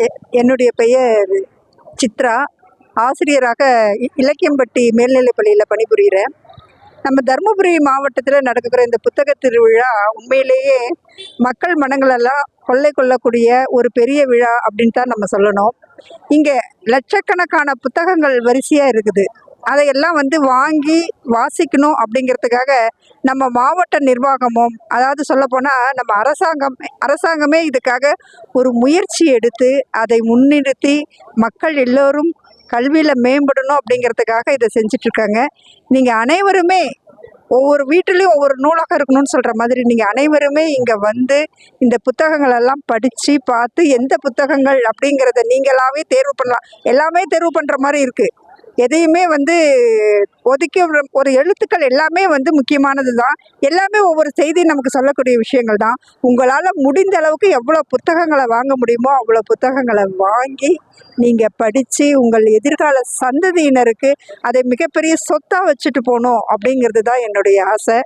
எ- என்னுடைய பெயர் சித்ரா. ஆசிரியராக இ- இலக்கியம்பட்டி மேல்நிலைப்பள்ளியில் பணிபுரிகிறேன் நம்ம தருமபுரி மாவட்டத்தில் நடக்கிற இந்த புத்தக திருவிழா உண்மையிலேயே மக்கள் மனங்களெல்லாம் கொள்ளை கொள்ளக்கூடிய ஒரு பெரிய விழா அப்படின்னு தான் நம்ம சொல்லணும். இங்கே லட்சக்கணக்கான புத்தகங்கள் வரிசையாக இருக்குது. அதையெல்லாம் வந்து வாங்கி வாசிக்கணும் அப்படிங்கிறதுக்காக நம்ம மாவட்ட நிர்வாகமும் அதாவது சொல்லப்போனால் நம்ம அரசாங்கம் அரசாங்கமே இதுக்காக ஒரு முயற்சி எடுத்து அதை முன்னிறுத்தி மக்கள் எல்லோரும் கல்வியில் மேம்படணும் அப்படிங்கிறதுக்காக இதை செஞ்சிட்ருக்காங்க. நீங்கள் அனைவருமே ஒவ்வொரு வீட்டிலையும் ஒவ்வொரு நூலகம் இருக்கணும்னு சொல்கிற மாதிரி நீங்கள் அனைவருமே இங்கே வந்து இந்த புத்தகங்களெல்லாம் படித்து பார்த்து எந்த புத்தகங்கள் அப்படிங்கிறத நீங்களாவே தேர்வு பண்ணலாம். எல்லாமே தேர்வு பண்ணுற மாதிரி இருக்குது எதையுமே வந்து ஒதுக்கி ஒரு- எழுத்துக்கள் எல்லாமே வந்து முக்கியமானது தான் எல்லாமே ஒவ்வொரு செய்தி நமக்கு சொல்லக்கூடிய விஷயங்கள் தான் உங்களால் முடிந்த அளவுக்கு எவ்வளோ புத்தகங்களை வாங்க முடியுமோ அவ்வளோ புத்தகங்களை வாங்கி நீங்கள் படித்து உங்கள் எதிர்கால சந்ததியினருக்கு அதை மிகப்பெரிய சொத்தாக வச்சுட்டு போகணும் அப்படிங்கிறது தான் என்னுடைய ஆசை.